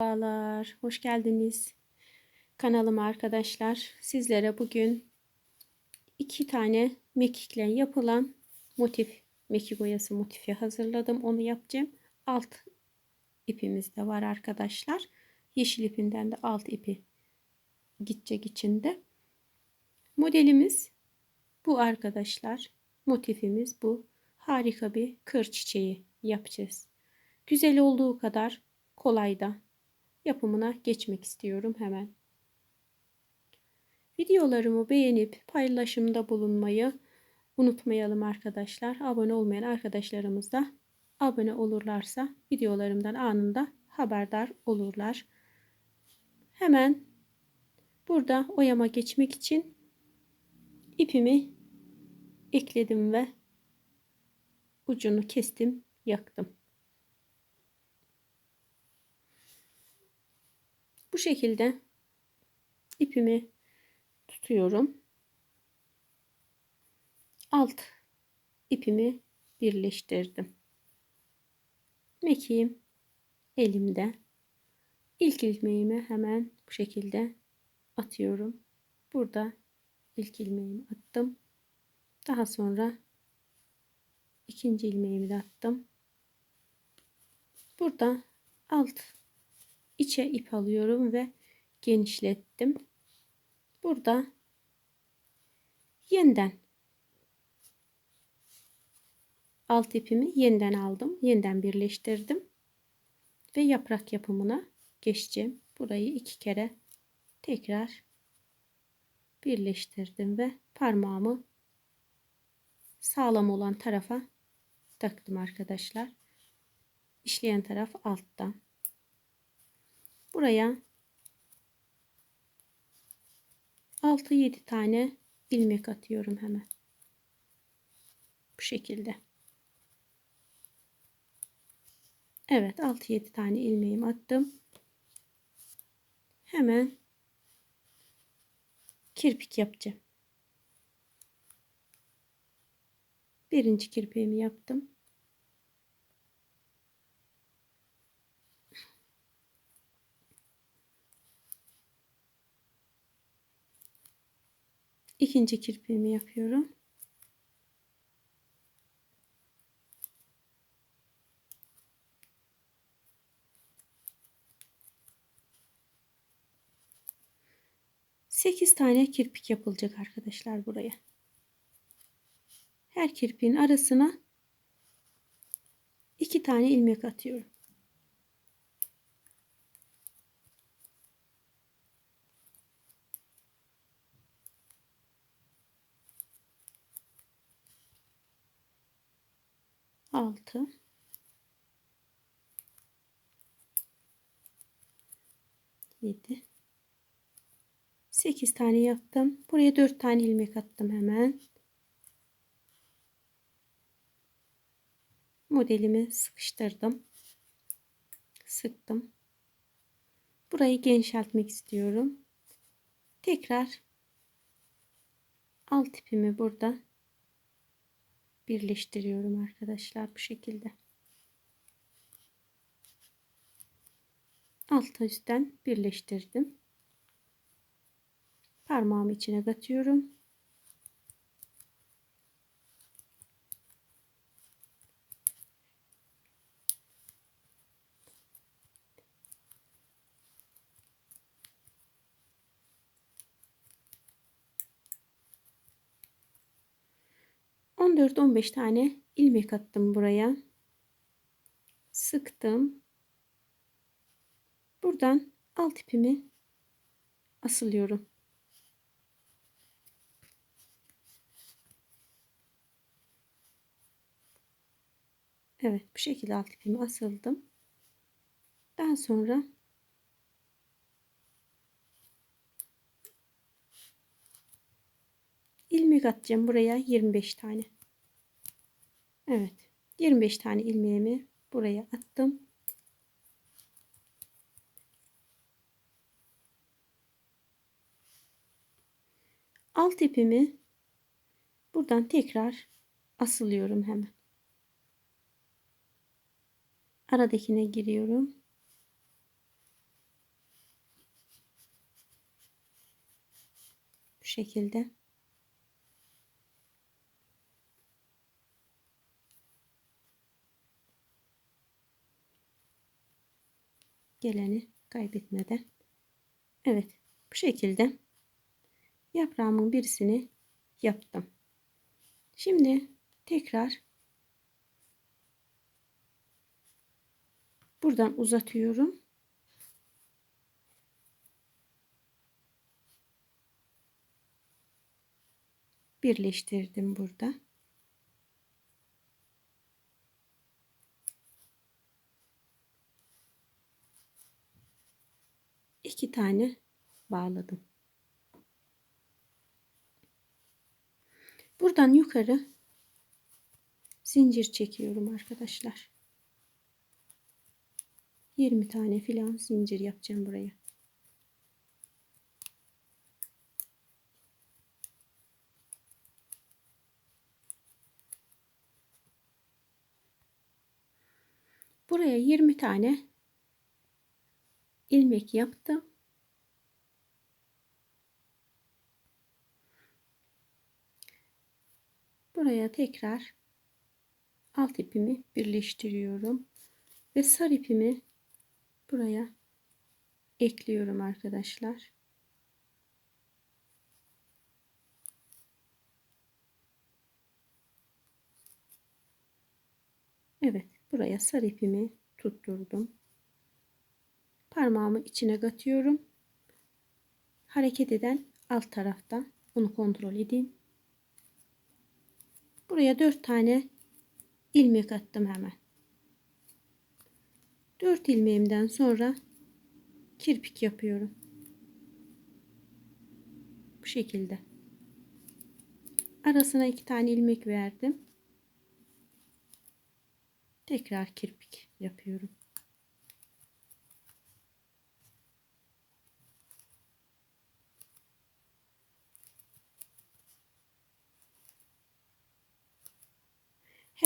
Merhabalar, hoş geldiniz kanalıma arkadaşlar. Sizlere bugün iki tane mekikle yapılan motif, mekik oyası motifi hazırladım. Onu yapacağım. Alt ipimiz de var arkadaşlar. Yeşil ipinden de alt ipi gidecek içinde. Modelimiz bu arkadaşlar. Motifimiz bu. Harika bir kır çiçeği yapacağız. Güzel olduğu kadar kolay da yapımına geçmek istiyorum hemen. Videolarımı beğenip paylaşımda bulunmayı unutmayalım arkadaşlar. Abone olmayan arkadaşlarımız da abone olurlarsa videolarımdan anında haberdar olurlar. Hemen burada oyama geçmek için ipimi ekledim ve ucunu kestim, yaktım. Bu şekilde ipimi tutuyorum. Alt ipimi birleştirdim. Mekiğim elimde. İlk ilmeğimi hemen bu şekilde atıyorum. Burada ilk ilmeğimi attım. Daha sonra ikinci ilmeğimi de attım. Burada alt içe ip alıyorum ve genişlettim. Burada yeniden alt ipimi yeniden aldım. Yeniden birleştirdim. Ve yaprak yapımına geçeceğim. Burayı iki kere tekrar birleştirdim ve parmağımı sağlam olan tarafa taktım arkadaşlar. İşleyen taraf alttan. Buraya 6-7 tane ilmek atıyorum hemen. Bu şekilde. Evet 6-7 tane ilmeğimi attım. Hemen kirpik yapacağım. Birinci kirpiğimi yaptım. İkinci kirpiğimi yapıyorum. Sekiz tane kirpik yapılacak arkadaşlar buraya. Her kirpiğin arasına iki tane ilmek atıyorum. 6 7 8 tane yaptım. Buraya 4 tane ilmek attım hemen. Modelimi sıkıştırdım. Sıktım. Burayı genişletmek istiyorum. Tekrar alt ipimi burada birleştiriyorum arkadaşlar bu şekilde. Altta üstten birleştirdim. Parmağımı içine katıyorum. 14-15 tane ilmek attım buraya. Sıktım. Buradan alt ipimi asılıyorum. Evet bu şekilde alt ipimi asıldım. Daha sonra ilmek atacağım buraya 25 tane. Evet. 25 tane ilmeğimi buraya attım. Alt ipimi buradan tekrar asılıyorum hemen. Aradakine giriyorum. Bu şekilde. Geleni kaybetmeden. Evet. Bu şekilde yaprağımın birisini yaptım. Şimdi tekrar buradan uzatıyorum. Birleştirdim burada. İki tane bağladım. Buradan yukarı zincir çekiyorum arkadaşlar. 20 tane filan zincir yapacağım buraya. Buraya 20 tane ilmek yaptım. Buraya tekrar alt ipimi birleştiriyorum ve sarı ipimi buraya ekliyorum arkadaşlar. Evet, buraya sarı ipimi tutturdum. Parmağımı içine katıyorum. Hareket eden alt tarafta. Bunu kontrol edin. Buraya 4 tane ilmek attım hemen. 4 ilmeğimden sonra kirpik yapıyorum. Bu şekilde. Arasına 2 tane ilmek verdim. Tekrar kirpik yapıyorum.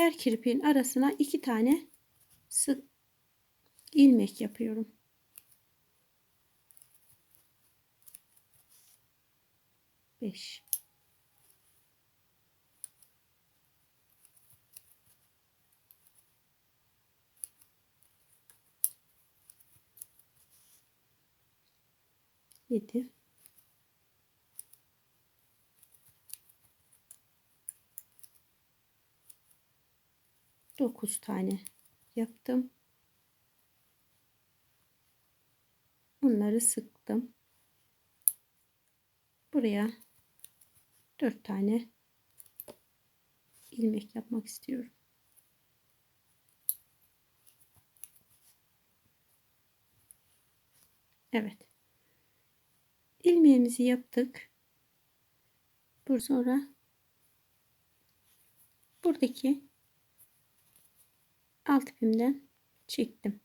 Her kirpiğin arasına iki tane sık ilmek yapıyorum. Beş. Yedi. 9 tane yaptım. Bunları sıktım. Buraya 4 tane ilmek yapmak istiyorum. Evet. ilmeğimizi yaptık. Bu sonra buradaki alt ipimden çektim.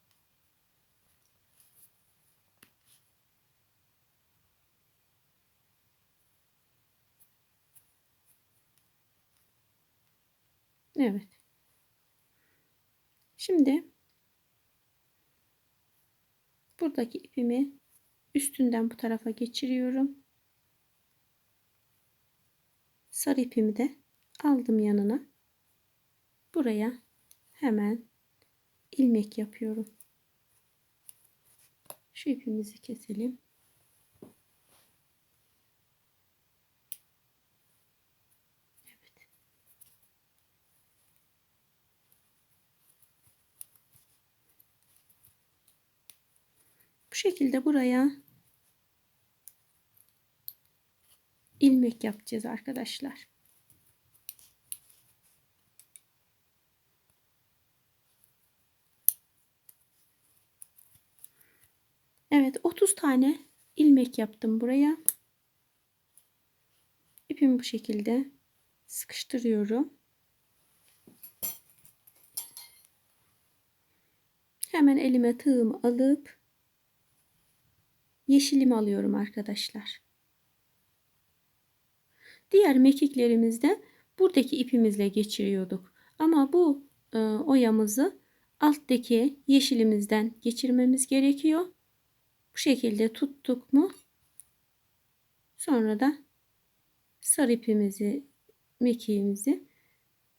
Evet. Şimdi buradaki ipimi üstünden bu tarafa geçiriyorum. Sarı ipimi de aldım yanına. Buraya hemen ilmek yapıyorum. Şu ipimizi keselim. Evet. Bu şekilde buraya ilmek yapacağız arkadaşlar. Evet 30 tane ilmek yaptım buraya. İpimi bu şekilde sıkıştırıyorum. Hemen elime tığımı alıp yeşilimi alıyorum arkadaşlar. Diğer mekiklerimizde buradaki ipimizle geçiriyorduk. Ama bu e, oyamızı alttaki yeşilimizden geçirmemiz gerekiyor. Bu şekilde tuttuk mu sonra da sarı ipimizi, mekiğimizi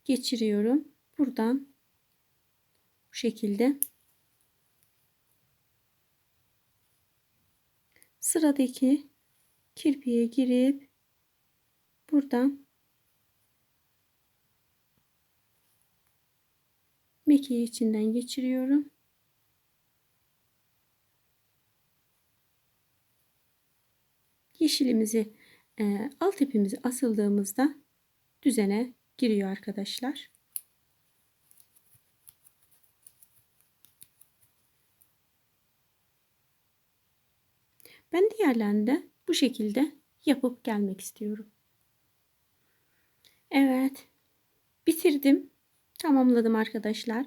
geçiriyorum. Buradan bu şekilde sıradaki kirpiğe girip buradan mekiği içinden geçiriyorum. Yeşilimizi e, alt ipimizi asıldığımızda düzene giriyor arkadaşlar. Ben diğerlerini de bu şekilde yapıp gelmek istiyorum. Evet. Bitirdim. Tamamladım arkadaşlar.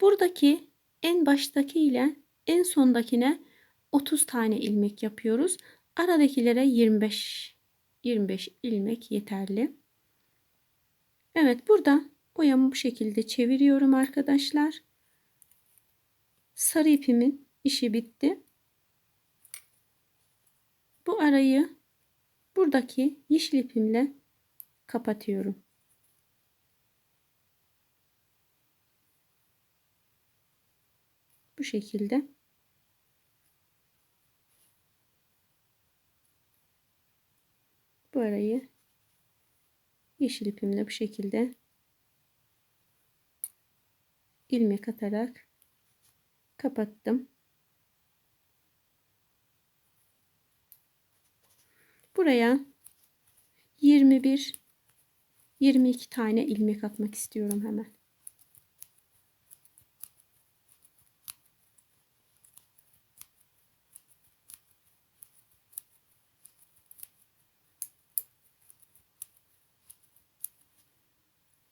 Buradaki en baştaki ile en sondakine 30 tane ilmek yapıyoruz. Aradakilere 25 25 ilmek yeterli. Evet burada oyamı bu şekilde çeviriyorum arkadaşlar. Sarı ipimin işi bitti. Bu arayı buradaki yeşil ipimle kapatıyorum. Bu şekilde. Bu arayı yeşil ipimle bu şekilde ilmek atarak kapattım. Buraya 21 22 tane ilmek atmak istiyorum hemen.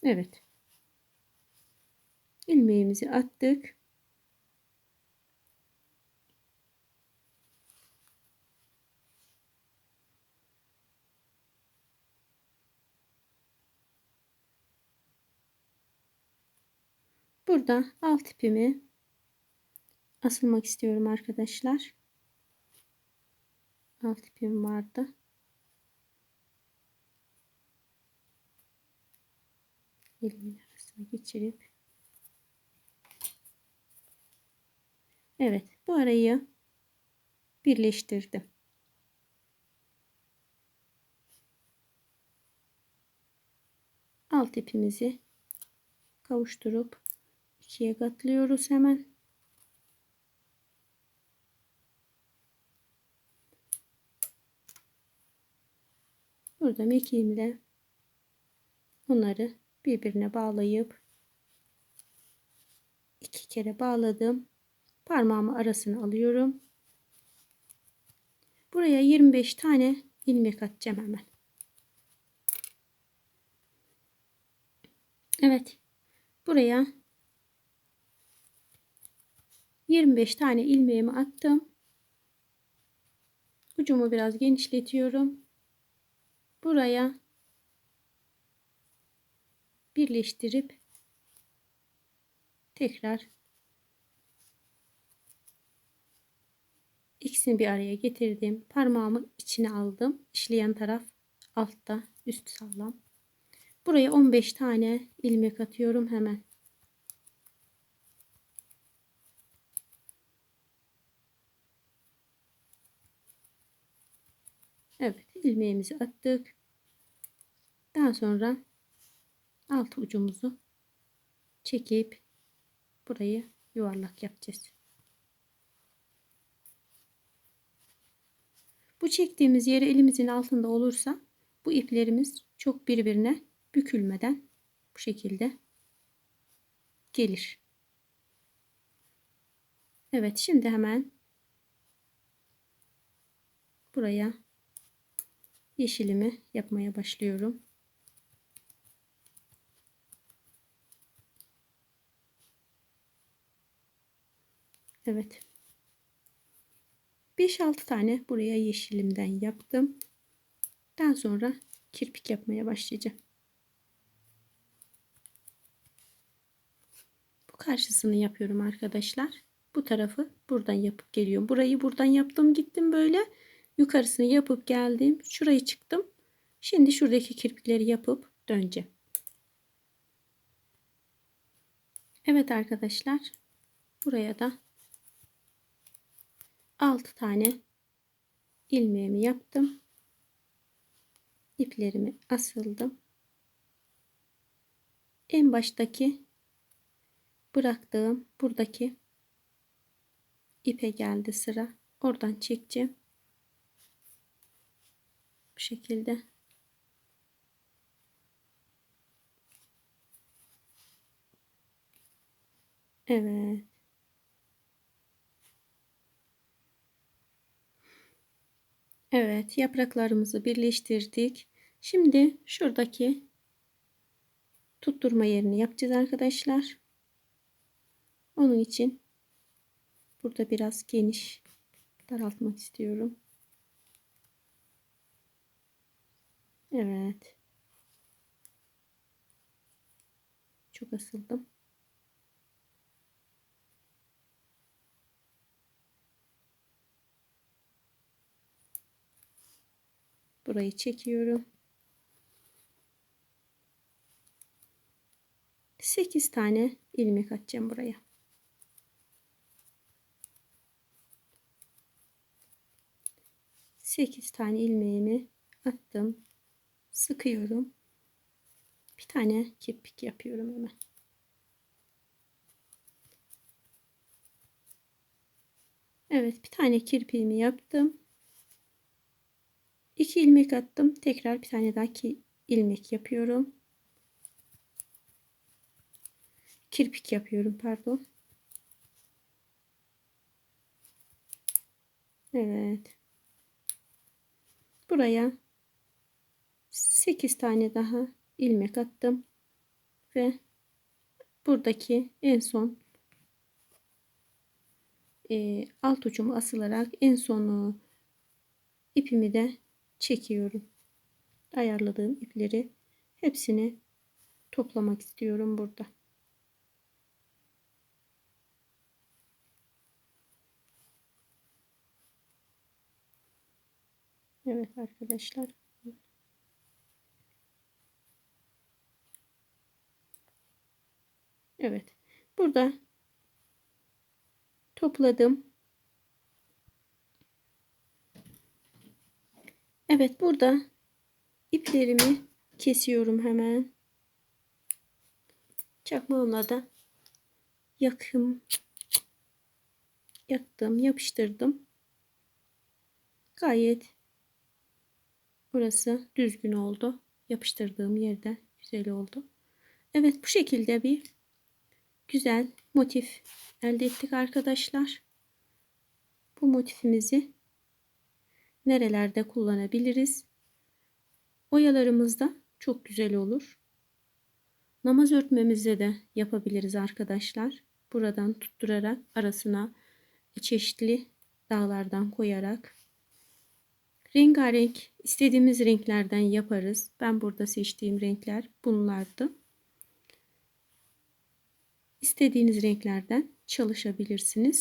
Evet. ilmeğimizi attık. Burada alt ipimi asılmak istiyorum arkadaşlar. Alt ipim vardı. Elimin arasına geçirip Evet bu arayı birleştirdim. Alt ipimizi kavuşturup ikiye katlıyoruz hemen. Burada mekiğimle bunları birbirine bağlayıp iki kere bağladım. Parmağımı arasına alıyorum. Buraya 25 tane ilmek atacağım hemen. Evet. Buraya 25 tane ilmeğimi attım. Ucumu biraz genişletiyorum. Buraya birleştirip tekrar ikisini bir araya getirdim. Parmağımı içine aldım. İşleyen taraf altta, üst sağlam. Buraya 15 tane ilmek atıyorum hemen. Evet, ilmeğimizi attık. Daha sonra alt ucumuzu çekip burayı yuvarlak yapacağız. Bu çektiğimiz yeri elimizin altında olursa bu iplerimiz çok birbirine bükülmeden bu şekilde gelir. Evet şimdi hemen buraya yeşilimi yapmaya başlıyorum. Evet. 5-6 tane buraya yeşilimden yaptım. Daha sonra kirpik yapmaya başlayacağım. Bu karşısını yapıyorum arkadaşlar. Bu tarafı buradan yapıp geliyorum. Burayı buradan yaptım gittim böyle. Yukarısını yapıp geldim. Şurayı çıktım. Şimdi şuradaki kirpikleri yapıp döneceğim. Evet arkadaşlar. Buraya da 6 tane ilmeğimi yaptım. İplerimi asıldım. En baştaki bıraktığım buradaki ipe geldi sıra. Oradan çekeceğim. Bu şekilde. Evet. Evet, yapraklarımızı birleştirdik. Şimdi şuradaki tutturma yerini yapacağız arkadaşlar. Onun için burada biraz geniş daraltmak istiyorum. Evet. Çok asıldım. Burayı çekiyorum. 8 tane ilmek atacağım buraya. Sekiz tane ilmeğimi attım. Sıkıyorum. Bir tane kirpik yapıyorum hemen. Evet bir tane kirpiğimi yaptım. 2 ilmek attım. Tekrar bir tane daha ki ilmek yapıyorum. Kirpik yapıyorum pardon. Evet. Buraya 8 tane daha ilmek attım. Ve buradaki en son e, alt ucumu asılarak en sonu ipimi de çekiyorum. Ayarladığım ipleri hepsini toplamak istiyorum burada. Evet arkadaşlar. Evet. Burada topladım. Evet burada iplerimi kesiyorum hemen. Çakmağımla da yakım yaktım, yapıştırdım. Gayet burası düzgün oldu. Yapıştırdığım yerde güzel oldu. Evet bu şekilde bir güzel motif elde ettik arkadaşlar. Bu motifimizi nerelerde kullanabiliriz? Oyalarımızda çok güzel olur. Namaz örtmemizde de yapabiliriz arkadaşlar. Buradan tutturarak arasına çeşitli dağlardan koyarak rengarenk istediğimiz renklerden yaparız. Ben burada seçtiğim renkler bunlardı. İstediğiniz renklerden çalışabilirsiniz.